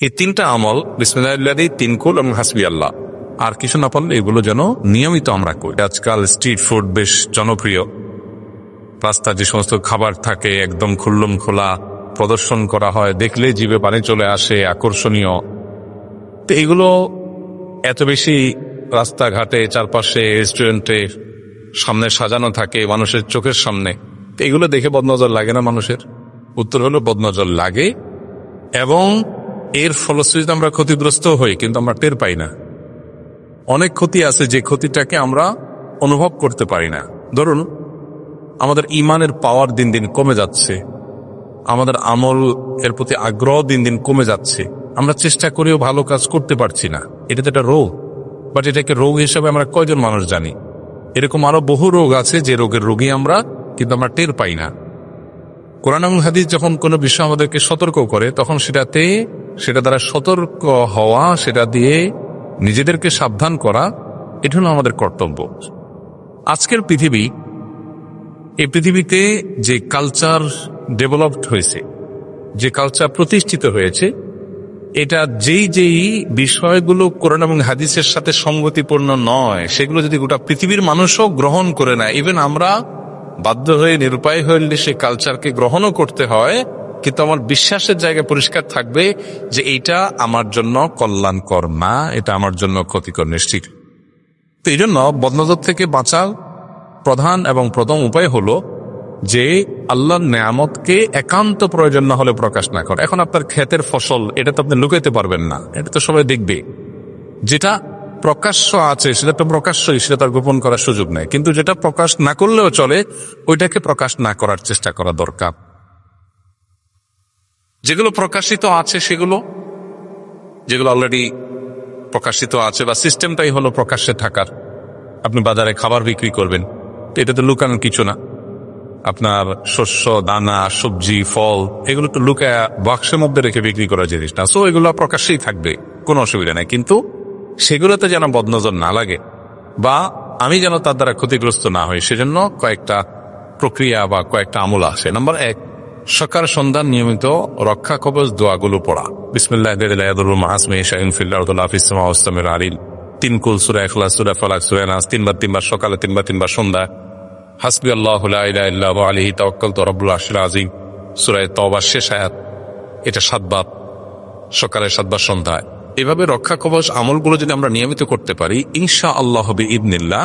এই তিনটা আমল বিসমিল্লাহ তিন কুল এবং হাসবি আল্লাহ আর কিছু না পারলে এগুলো যেন নিয়মিত আমরা করি। আজকাল স্ট্রিট ফুড বেশ জনপ্রিয়। রাস্তা যে সমস্ত খাবার থাকে, একদম খুল্লম খোলা, প্রদর্শন করা হয় দেখলে জীবে পানি চলে আসে, আকর্ষণীয়। তো এগুলো এত বেশি রাস্তাঘাটে, চারপাশে রেস্টুরেন্টে সামনে সাজানো থাকে মানুষের চোখের সামনে। তো এগুলো দেখে বদনজর লাগে না মানুষের? উত্তর হলো বদনজর লাগে। এবং এর ফলশ্রুতিতে আমরা ক্ষতিগ্রস্ত হই, কিন্তু আমরা টের পাই না। অনেক ক্ষতি আছে যে ক্ষতিটাকে আমরা অনুভব করতে পারি না। ধরুন, আমাদের ইমানের পাওয়ার দিন দিন কমে যাচ্ছে। আমাদের আমল এর প্রতি আগ্রহ দিন দিন কমে যাচ্ছে। আমরা চেষ্টা করেও ভালো কাজ করতে পারছি না। এটা তো একটা রোগ। বাট এটাকে রোগ হিসেবে আমরা কয়জন মানুষ জানি? এরকম আরও বহু রোগ আছে যে রোগের রোগী আমরা, কিন্তু আমরা টের পাই না। কোরআন হাদিস যখন কোনো বিষয় আমাদেরকে সতর্ক করে, তখন সেটাতে সেটা দ্বারা সতর্ক হওয়া, সেটা দিয়ে নিজেদেরকে সাবধান করা, এটা হলো আমাদের কর্তব্য। আজকের পৃথিবী, এই পৃথিবীতে যে কালচার ডেভেলপড হয়েছে, যে কালচার প্রতিষ্ঠিত হয়েছে, এটা যেই যেই বিষয়গুলো কোরআন এবং হাদিসের সাথে সঙ্গতিপূর্ণ নয়, সেগুলো যদি গোটা পৃথিবীর মানুষও গ্রহণ করে না ইভেন আমরা বাধ্য হয়ে, নিরুপায় হইলে সে কালচারকে গ্রহণও করতে হয় কিন্তু আমার বিশ্বাসের জায়গা পরিষ্কার থাকবে যে এইটা আমার জন্য কল্যাণকর না, এটা আমার জন্য ক্ষতিকর নিশ্চিত। তো এই জন্য বদনজর থেকে বাঁচার প্রধান এবং প্রথম উপায় হলো যে আল্লাহর নেয়ামতকে একান্ত প্রয়োজন না হলে প্রকাশ না করে। এখন আপনার ক্ষেতের ফসল, এটা তো আপনি লুকাইতে পারবেন না, এটা তো সবাই দেখবে। যেটা প্রকাশ্য আছে, সেটা তো প্রকাশ্যই, সেটা তার গোপন করার সুযোগ নেই। কিন্তু যেটা প্রকাশ না করলেও চলে, ওইটাকে প্রকাশ না করার চেষ্টা করা দরকার। যেগুলো প্রকাশিত আছে সেগুলো, যেগুলো অলরেডি প্রকাশিত আছে বা সিস্টেমটাই হলো প্রকাশ্যে থাকার। আপনি বাজারে খাবার বিক্রি করবেন, তো এটা তো লুকানোর কিছু না। আপনার শস্য, দানা, সবজি, ফল, এগুলো তো লুকায়া বাক্সের মধ্যে রেখে বিক্রি করার জিনিস না। সো এগুলো প্রকাশ্যেই থাকবে, কোনো অসুবিধা নেই। কিন্তু সেগুলোতে যেন বদনজর না লাগে বা আমি যেন তার দ্বারা ক্ষতিগ্রস্ত না হই, সেজন্য কয়েকটা প্রক্রিয়া বা কয়েকটা আমল আসে। নাম্বার এক সকাল সন্ধ্যা নিয়মিত রক্ষা কবচ দোয়াগুলো পড়া। বিসমিল্লাহ মাসমে শাহিন ফিল্লাহ ইসলামের আলিল তিন কুল সুরা এখলা সুরা ফালাক, সুরা নাস, তিনবার তিনবার সকালে, তিনবার তিনবার সন্ধ্যা। হাসবি আল্লাহ আলহি তওয়াক্কাল তো রব্বুল আশির আজিম সুরায় তবার শেষ আয়াত, এটা সাতবার সকালে সাতবার সন্ধ্যায় এভাবে রক্ষা কবচ আমলগুলো যদি আমরা নিয়মিত করতে পারি ইনশা আল্লাহ হবে ইবনিল্লাহ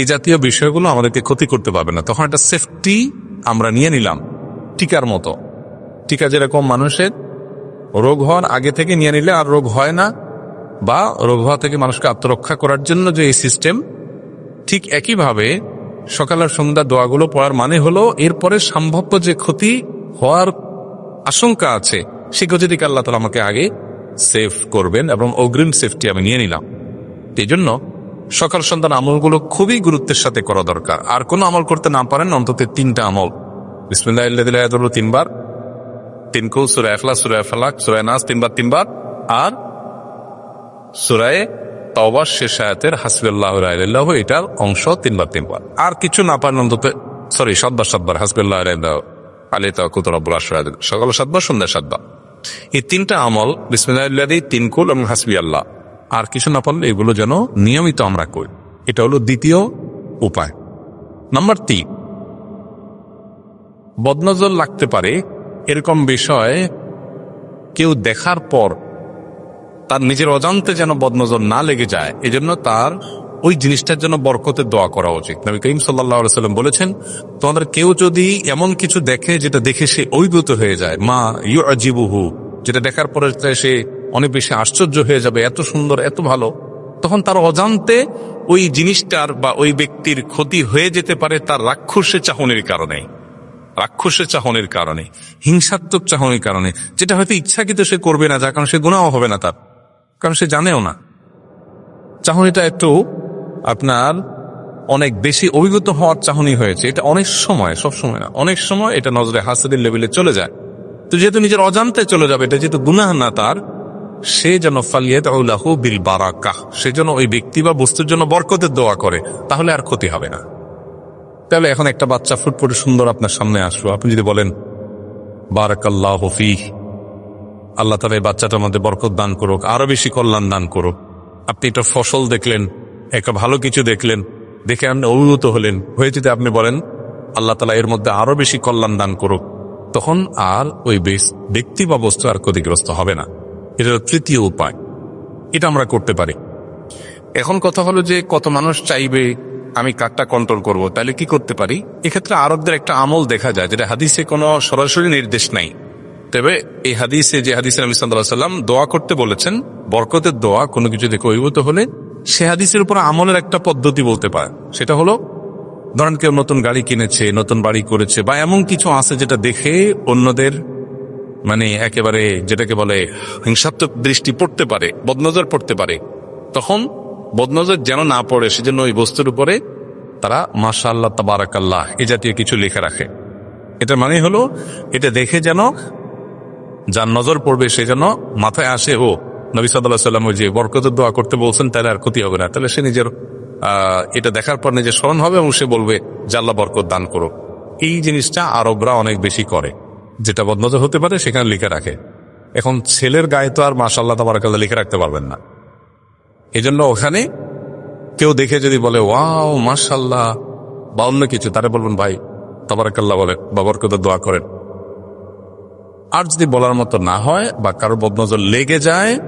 এই জাতীয় বিষয়গুলো আমাদেরকে ক্ষতি করতে পারবে না। তখন একটা সেফটি আমরা নিয়ে নিলাম। টিকার মতো। টিকা যেরকম মানুষের রোগ হওয়ার আগে থেকে নিয়ে নিলে আর রোগ হয় না, বা রোগ হওয়া থেকে মানুষকে আত্মরক্ষা করার জন্য যে এই সিস্টেম, ঠিক একইভাবে সকাল আর সন্ধ্যা দোয়াগুলো পড়ার মানে হলো এরপরে সম্ভাব্য যে ক্ষতি হওয়ার আশঙ্কা আছে, সে ক্ষতি থেকে আল্লাহ তালা আমাকে আগে সেফ করবেন এবং অগ্রিম সেফটি আমি নিয়ে নিলাম। এই জন্য সকাল সন্ধ্যার আমলগুলো খুবই গুরুত্বের সাথে করা দরকার। আর কোনো আমল করতে না পারেন, অন্তত তিনটা আমল। বিসমিল্লাহ তিনবার তিন কৌ সুরা এখলা সুরা ফালাক, সুরা নাস তিনবার তিনবার, আর সুরায় তওবার শেষ আয়াতের হাসবিল্লাহ রাইল্লাহ এটার অংশ তিনবার তিনবার। আর কিছু না পারেন অন্তত, সরি, সাতবার সাতবার, হাসবিল্লাহ রাইল্লাহ আলী তাকুতর আব্বুল আশরাদ সকাল সাতবার, সন্ধ্যা সাতবার। এই তিনটা আমল বিসমিল্লাহ তিন কুল এবং হাসবি আল্লাহ আর কিছু না পারলে এগুলো যেন নিয়মিত আমরা করি। এটা হলো দ্বিতীয় উপায়। নাম্বার তিন বদনজর লাগতে পারে এরকম বিষয় কেউ দেখার পর তার নিজের অজান্তে যেন বদনজর না লেগে যায়, এজন্য তার ওই জিনিসটার জন্য বরকতের দোয়া করা উচিত। নবী করিম সাল্লাম বলেছেন, তোমাদের কেউ যদি এমন কিছু দেখে যেটা দেখে সে অভিভূত হয়ে যায়, মা ইউ আজিবুহু যেটা দেখার পরে সে অনেক বেশি আশ্চর্য হয়ে যাবে, এত সুন্দর, এত ভালো, তখন তার অজান্তে ওই জিনিসটার বা ওই ব্যক্তির ক্ষতি হয়ে যেতে পারে তার রাক্ষসের চাহনির কারণে। রাক্ষসের চাহনির কারণে, হিংসাত্মক চাহনির কারণে, যেটা হয়তো ইচ্ছাকৃত সে করবে না, যার কারণ সে গুণাও হবে না তার, কারণ সে জানেও না। চাহনিটা একটু আপনার অনেক বেশি অভিজ্ঞত হওয়ার চাহনি হয়েছে, এটা অনেক সময়, সব সময় না, অনেক সময় এটা নজরে হাসিদের লেভেলে চলে যায়। তো যেহেতু নিজের অজান্তে চলে যাবে, এটা যেহেতু গুনাহ না তার, সে যেন ফালিয়াত বিল বারাকাহ, সে যেন ওই ব্যক্তি বা বস্তুর জন্য বরকতের দোয়া করে, তাহলে আর ক্ষতি হবে না। তাহলে এখন একটা বাচ্চা ফুটফুটে সুন্দর আপনার সামনে আসলো। আপনি যদি বলেন, বারাকাল্লাহ হফি আল্লাহ তালা এই বাচ্চাটার মধ্যে বরকত দান করুক, আরও বেশি কল্যাণ দান করুক। আপনি একটা ফসল দেখলেন, একটা ভালো কিছু দেখলেন, দেখে আপনি অভিভূত হলেন। হয়ে যদি আপনি বলেন, আল্লাহ তালা এর মধ্যে আরও বেশি কল্যাণ দান করুক, তখন আর ওই বেশ- ব্যক্তি বা বস্তু আর ক্ষতিগ্রস্ত হবে না। এটা তৃতীয় উপায়। এটা আমরা করতে পারি। এখন কথা হলো যে কত মানুষ চাইবে আমি কাঠটা কন্ট্রোল করব, তাহলে কি করতে পারি? এক্ষেত্রে আরবদের একটা আমল দেখা যায়, যেটা হাদিসে কোনো সরাসরি নির্দেশ নাই। তবে এই হাদিসে যে হাদিসে নবী সাল্লাল্লাহু সাল্লাম দোয়া করতে বলেছেন, বরকতের দোয়া কোনো কিছু দেখে অভিভূত হলে সে হাদিসের উপর আমলের একটা পদ্ধতি বলতে পারে। সেটা হলো, ধরেন কেউ নতুন গাড়ি কিনেছে, নতুন বাড়ি করেছে, বা এমন কিছু আছে যেটা দেখে অন্যদের মানে একেবারে যেটাকে বলে হিংসাত্মক দৃষ্টি পড়তে পারে, বদনজর পড়তে পারে। তখন বদনজর যেন না পড়ে, সেজন্য ওই বস্তুর উপরে তারা মাশা আল্লাহ তাবারাকাল্লাহ এ জাতীয় কিছু লিখে রাখে। এটা মানে হলো, এটা দেখে যেন যার নজর পড়বে, সে যেন মাথায় আসে, ও, নবী সাল্লাহ সাল্লাম যে বরকতের দোয়া করতে বলছেন, তাহলে আর ক্ষতি হবে না। তাহলে সে নিজের এটা দেখার পর নিজের স্মরণ হবে এবং সে বলবে জাল্লা বরকত দান করো। এই জিনিসটা আরবরা অনেক বেশি করে, যেটা বদনজর হতে পারে, সেখানে লিখে রাখে। এখন ছেলের গায়ে তো আর মাসাল্লাহ তাবারাকাল্লাহ লিখে রাখতে পারবেন না। এজন্য ওখানে কেউ দেখে যদি বলে, ওয়াও মাশাল্লাহ বা অন্য কিছু, তারা বলবেন, ভাই, তাবারাকাল্লাহ বলেন বা বরকতের দোয়া করেন। আর যদি বলার মতো না হয় বা কারও বদনজর লেগে যায়,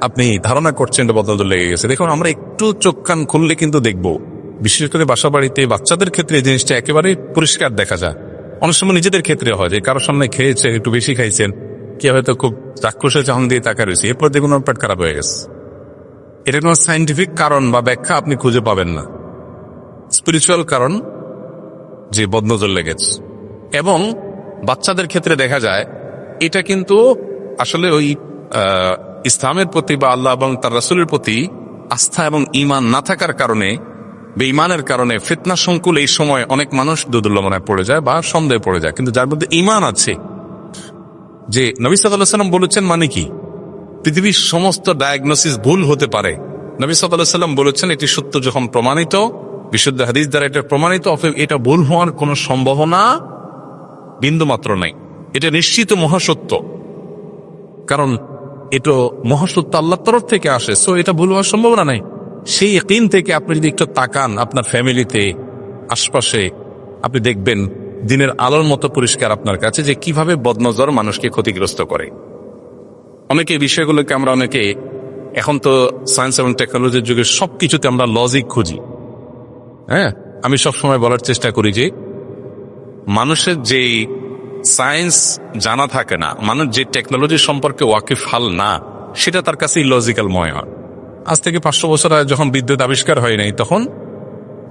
আপনি ধারণা করছেন এটা বদনজর লেগে গেছে। দেখুন, আমরা একটু চোখ কান খুললে কিন্তু দেখব। বিশেষ করে বাসা বাড়িতে বাচ্চাদের ক্ষেত্রে এই জিনিসটা একেবারে পরিষ্কার দেখা যায়। অনেক সময় নিজেদের ক্ষেত্রে হয় যে কারোর সামনে খেয়েছে, একটু বেশি খাইছেন কে হয়তো খুব চাক্ষুষে চাহন দিয়ে তাকা রয়েছে। এরপর দেখুন পেট খারাপ হয়ে গেছে। এটা কোনো সাইন্টিফিক কারণ বা ব্যাখ্যা আপনি খুঁজে পাবেন না। স্পিরিচুয়াল কারণ, যে বদনজর লেগেছে। এবং বাচ্চাদের ক্ষেত্রে দেখা যায়, এটা কিন্তু আসলে ওই ইসলামের প্রতি বা আল্লাহ এবং তার রাসুলের প্রতি আস্থা এবং ইমান না থাকার কারণে, বেঈমানের কারণে ফিতনা সংকুল এই সময় অনেক মানুষ দুদুল্লমনায় পড়ে যায় বা সন্দেহে পড়ে যায়। কিন্তু যার মধ্যে ইমান আছে, যে নবী সাল্লাম বলেছেন মানে কি? পৃথিবীর সমস্ত ডায়াগনোসিস ভুল হতে পারে। নবী সাল্লাম বলেছেন, এটি সত্য যখন প্রমাণিত, বিশুদ্ধ হাদিস দ্বারা এটা প্রমাণিত, অতএব এটা ভুল হওয়ার কোনো সম্ভাবনা বিন্দু মাত্র নাই। এটা নিশ্চিত মহাসত্য। কারণ এটা মহাসত্য আল্লাহর তরফ থেকে আসে সো এটা ভুল হওয়ার সম্ভাবনা নাই। সেই একদিন থেকে আপনি যদি একটু তাকান, আপনার ফ্যামিলিতে, আশপাশে, আপনি দেখবেন, দিনের আলোর মতো পরিষ্কার আপনার কাছে যে কীভাবে বদনজর মানুষকে ক্ষতিগ্রস্ত করে। অনেকে বিষয়গুলোকে আমরা অনেকে এখন তো সায়েন্স এবং টেকনোলজির যুগে সবকিছুতে আমরা লজিক খুঁজি। হ্যাঁ? আমি সবসময় বলার চেষ্টা করি যে, মানুষের যে সায়েন্স জানা থাকে না, মানুষ যে টেকনোলজি সম্পর্কে ওয়াকিফ হাল না, সেটা তার কাছে ইলজিক্যাল মনে হয়। আজ থেকে পাঁচশো বছর আগে যখন বিদ্যুৎ আবিষ্কার হয় নাই, তখন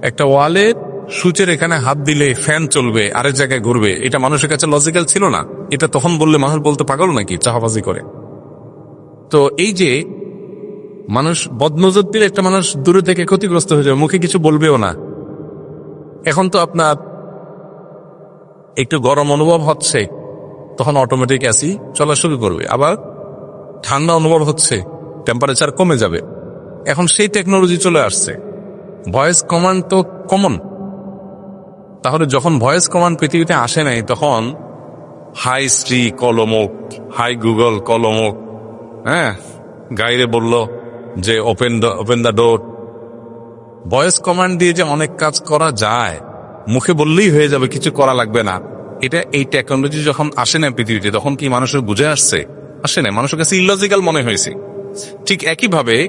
একটা ওয়ালে সুচের এখানে হাত দিলে ফ্যান চলবে, আরেক জায়গায় ঘুরবে, এটা মানুষের কাছে লজিক্যাল ছিল না। এটা তখন বললে মানুষ বলতে পাগল নাকি চাহাবাজি করে। তো এই যে মানুষ বদনজর দিলে একটা মানুষ দূরে থেকে ক্ষতিগ্রস্ত হয়ে যাবে, মুখে কিছু বলবেও না। এখন তো আপনার একটু গরম অনুভব হচ্ছে, তখন অটোমেটিক অ্যাসি চলা শুরু করবে। আবার ঠান্ডা অনুভব হচ্ছে টেম্পারেচার কমে যাবে। এখন সেই টেকনোলজি চলে আসছে। ভয়েস কমান্ড তো কমন তাহলে যখন ভয়েস কমান্ড পৃথিবীতে আসে নাই, তখন হাই শ্রী কলমক হাই গুগল কলমক হ্যাঁ? গাইরে বলল যে open open the door voice command দিয়ে যে অনেক কাজ করা যায়, মুখে বললেই হয়ে যাবে, কিছু করা লাগবে না। এটা এই টেকনোলজি যখন আসে না পৃথিবীতে, তখন কি মানুষের বুঝে আসছে? আসে না, মানুষের কাছে ইলজিক্যাল মনে হয়েছে। ঠিক একইভাবে,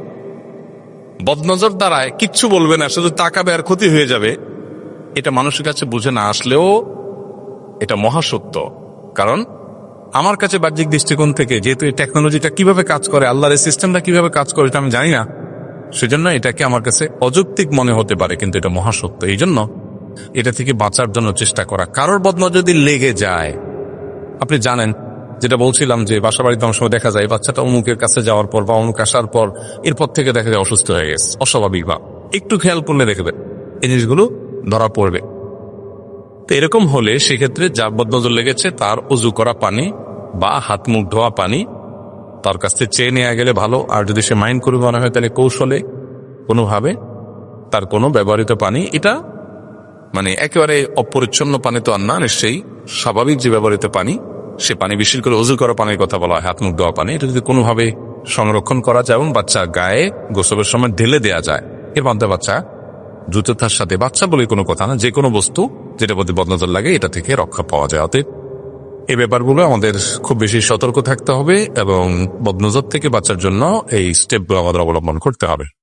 বদনজর দ্বারায় কিচ্ছু বলবে না, শুধু তাকাবে আর ক্ষতি হয়ে যাবে। এটা মানুষের কাছে বুঝে না আসলেও এটা মহাসত্য। কারণ আমার কাছে বাহ্যিক দৃষ্টিকোণ থেকে যেহেতু এই টেকনোলজিটা কীভাবে কাজ করে, আল্লাহর এই সিস্টেমটা কীভাবে কাজ করে এটা আমি জানি না, সেজন্য এটাকে আমার কাছে অযৌক্তিক মনে হতে পারে, কিন্তু এটা মহাসত্য। এই জন্য এটা থেকে বাঁচার জন্য চেষ্টা করা। কারোর বদন যদি লেগে যায়। আপনি জানেন, যেটা বলছিলাম যে বাসা বাড়িতে অনেক সময় দেখা যায়, বাচ্চাটা অমুকের কাছে যাওয়ার পর বা অমুক আসার পর এরপর থেকে দেখা যায় অসুস্থ হয়ে গেছে, অস্বাভাবিক বা একটু খেয়াল করলে দেখবেন এই জিনিসগুলো ধরা পড়বে। তো এরকম হলে সেক্ষেত্রে যার বদনজর লেগেছে, তার উজু করা পানি বা হাত মুখ ধোয়া পানি, তার কাছ থেকে চেয়ে নেওয়া গেলে ভালো। আর যদি সে মাইন্ড করে মনে হয় তাহলে কৌশলে, কোনোভাবে তার কোনো ব্যবহৃত পানি, এটা মানে একেবারে অপরিচ্ছন্ন পানি তো আর না, নিশ্চয়ই স্বাভাবিক যে ব্যবহৃত পানি, সে পানি বিশেষ করে অজু করা পানির কথা বলা হয়, হাত মুখ ধোয়া পানি। এটা যদি কোনোভাবে সংরক্ষণ করা যায় এবং বাচ্চা গায়ে গোসবের সময় ঢেলে দেয়া যায়, এর মধ্যে বাচ্চা দ্রুততার সাথে, বাচ্চা বলে কোনো কথা না, যে কোনো বস্তু যেটা প্রতি বদনজর লাগে, এটা থেকে রক্ষা পাওয়া যায়। অতএব এই ব্যাপারগুলো আমাদের খুব বেশি সতর্ক থাকতে হবে এবং বদনজর থেকে বাঁচার জন্য এই স্টেপগুলো আমাদের অবলম্বন করতে হবে।